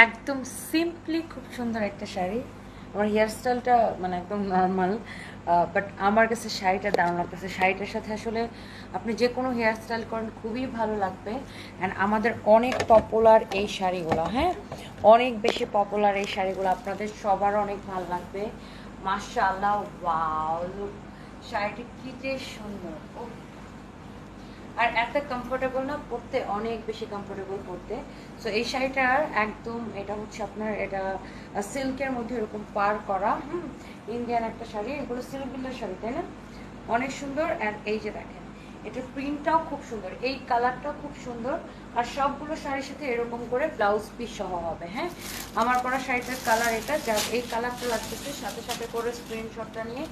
একদম সিম্পলি খুব সুন্দর একটা শাড়ি। আমার হেয়ার স্টাইলটা মানে একদম নর্মাল বাট আমার কাছে শাড়িটা দারুণ লাগতেছে। শাড়িটার সাথে আসলে আপনি যে কোনো হেয়ার স্টাইল করেন, খুবই ভালো লাগবে। অ্যান্ড আমাদের অনেক পপুলার এই শাড়িগুলো হ্যাঁ? অনেক বেশি পপুলার এই শাড়িগুলো আপনাদের সবার অনেক ভালো লাগবে। মাশাআল্লাহ ওয়াও শাড়িটি কি যে সুন্দর, উফ। আর এত কমফোর্টেবল না পরতে অনেক বেশি কমফোর্টেবল পরতে সো এই শাড়িটার একদম এটা হচ্ছে আপনার এটা সিল্কের মধ্যে এরকম পার করা, হুম ইন্ডিয়ান একটা শাড়ি। এগুলো সিল্ক বিল্লার শাড়ি, তাই না? অনেক সুন্দর। অ্যান্ড এই যে দেখেন এটার প্রিন্টটাও খুব সুন্দর। এই কালারটাও খুব সুন্দর। আর সবগুলো শাড়ির সাথে এরকম করে ব্লাউজ পিস সহ হবে হ্যাঁ? আমার পরা শাড়িটার কালার এটা। যা এই কালারটা লাগতেছে, সাথে সাথে করে স্ক্রিনশটটা নিয়ে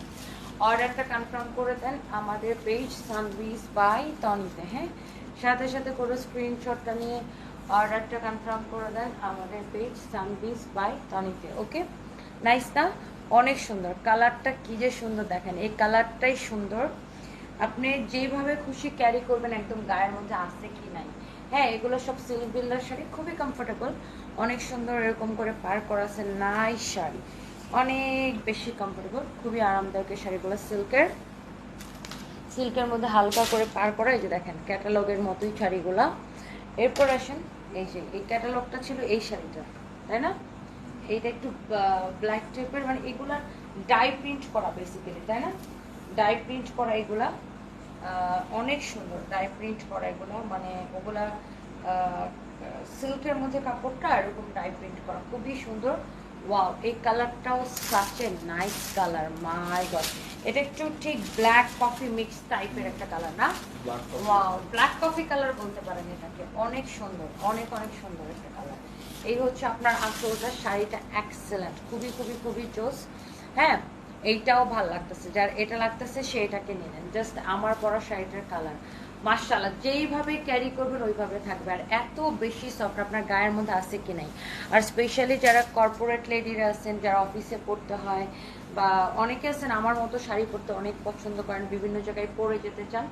অর্ডারটা কনফার্ম করে দেন, আমাদের পেজ সানভিস বাই তনিতে হ্যাঁ? সাথে সাথে করে স্ক্রিনশটটা নিয়ে অর্ডারটা কনফার্ম করে দেন, আমাদের পেজ সানভিস বাই তনিতে ওকে নাইস না? অনেক সুন্দর। কালারটা কি যে সুন্দর দেখেন। এই কালারটাই সুন্দর। আপনি যেভাবে খুশি ক্যারি করবেন, একদম গায়ের মধ্যে আসে কি নাই। হ্যাঁ এগুলো সব সিল্ক বিল্লার শাড়ি, খুবই কমফোর্টেবল অনেক সুন্দর এরকম করে পার করা আছে নাইস শাড়ি। অনেক বেশি কমফোর্টেবল খুবই আরামদায়ক এই শাড়িগুলো সিল্কের সিল্কের মধ্যে হালকা করে পার করা, এই যে দেখেন ক্যাটালগের মতোই শাড়িগুলা। এরপর আসেন, এই যে, এই ক্যাটালগটা ছিল এই শাড়িটা তাই না? এইটা একটু ব্ল্যাক টাইপের মানে এগুলা ডাই প্রিন্ট করা বেসিক্যালি তাই না? ডাই প্রিন্ট করা এগুলা অনেক সুন্দর ডাই প্রিন্ট করা এগুলো মানে ওগুলা সিল্কের মধ্যে কাপড়টা এরকম ডাই প্রিন্ট করা, খুবই সুন্দর। ওয়াও এই কালারটাও such a nice colour my god এটা একটু ঠিক ব্ল্যাক কফি মিক্স টাইপের একটা কালার না? ওয়াও ব্ল্যাক কফি কালার বলতে পারেন এটাকে। অনেক সুন্দর অনেক অনেক সুন্দর একটা কালার এই হচ্ছে আপনার আঁচলটা শাড়িটা এক্সেলেন্ট খুবই খুবই খুবই জোস। হ্যাঁ এইটাও ভালো লাগতেছে। যার এটা লাগতেছে সে এটাকে নিলেন। জাস্ট আমার পরা শাড়িটার কালার মার্শাল্লাহ যেইভাবে ক্যারি করবেন ওইভাবে থাকবে। আর এত বেশি সফট আপনার গায়ের মধ্যে আছে কি নাই? আর স্পেশালি যারা কর্পোরেট লেডিরা আছেন, যারা অফিসে পড়তে হয়, বা অনেকে আছেন, আমার মতো শাড়ি পরতে অনেক পছন্দ করেন, বিভিন্ন জায়গায় পরে যেতে চান,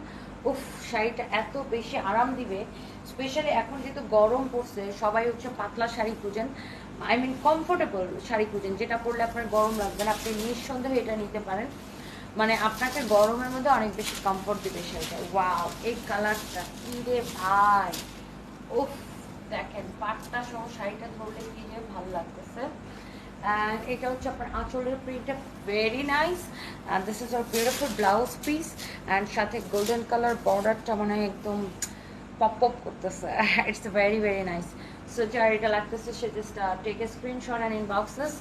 উফ, শাড়িটা এত বেশি আরাম দিবে। স্পেশালি এখন যেহেতু গরম পড়ছে, সবাই হচ্ছে পাতলা শাড়ি খুঁজেন আই মিন কমফোর্টেবল শাড়ি খুঁজেন, যেটা পরলে আপনার গরম লাগবে না, আপনি নিঃসন্দেহে এটা নিতে পারেন। মানে আপনাকে গরমের মধ্যে অনেক বেশি কমফোর্ট দিবে শাড়িটা ওয়াও এই কালারটা কি রে ভাই? ও দেখেন, পাটটা সহ শাড়িটা ধরলে কি যে ভালো লাগতেছে। এটা হচ্ছে আপনার আঁচলের প্রিন্টটা very nice and this is our beautiful blouse piece and সাথে গোল্ডেন কালার বর্ডারটা মানে একদম পপ পপ করতেছে। It's very very nice so যার এটা লাগতেছে, সে just take a screenshot and inbox us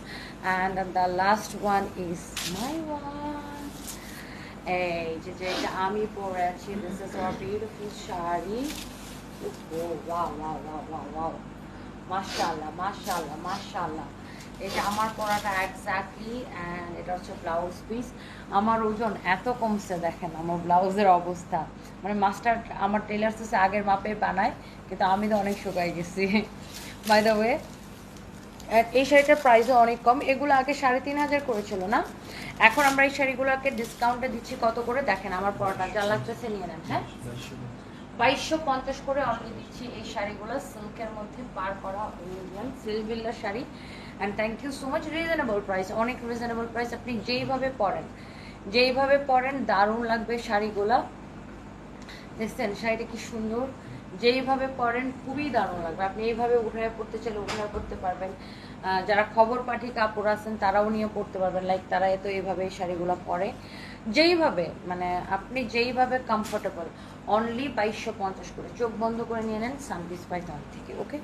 and the last one is my one এই যে যেটা আমি পরে আছি this is our beautiful sari O wow wow wow wow wow মাশাআল্লাহ মাশাআল্লাহ মাশাআল্লাহ এটা আমার পরাটা এক্স্যাক্টলি অ্যান্ড এটা হচ্ছে ব্লাউজ পিস আমার ওজন এত কমছে দেখেন, আমার ব্লাউজের অবস্থা। মানে মাস্টার আমার টেলার হচ্ছে আগের মাপে বানায়, কিন্তু আমি তো অনেক শুকাই গেছি। বাই দ্য ওয়ে এই শাড়িটার প্রাইসও অনেক কম। এগুলো আগে সাড়ে তিন হাজার করেছিল না? এখন আমরা এই শাড়িগুলোকে ডিসকাউন্টে দিচ্ছি কত করে? দেখেন আমার পরাটা, যা লাগতেছে নিয়ে নেন হ্যাঁ? বাইশশো পঞ্চাশ করে অনলি দিচ্ছি এই শাড়িগুলো। সিল্কের মধ্যে পার করা সিলভিল্লার sari. And thank you so much reasonable price অনেক রিজনেবল প্রাইস আপনি যেইভাবে পরেন যেইভাবে পরেন, দারুণ লাগবে শাড়িগুলো। দেখছেন, শাড়িটা কি সুন্দর। যেইভাবে পড়েন খুবই দারুণ লাগবে। আপনি এইভাবে উঠায় পড়তে চাইলে উঠায় পড়তে পারবেন। যারা খবর পাঠি কাপড় আছেন, তারাও নিয়ে পড়তে পারবেন। লাইক তারা এত এইভাবে এই শাড়িগুলো পরে। যেইভাবে মানে আপনি যেইভাবে কমফোর্টেবল অনলি বাইশশো পঞ্চাশ করে। চোখ বন্ধ করে নিয়ে নেন সানপিস বাই থেকে ওকে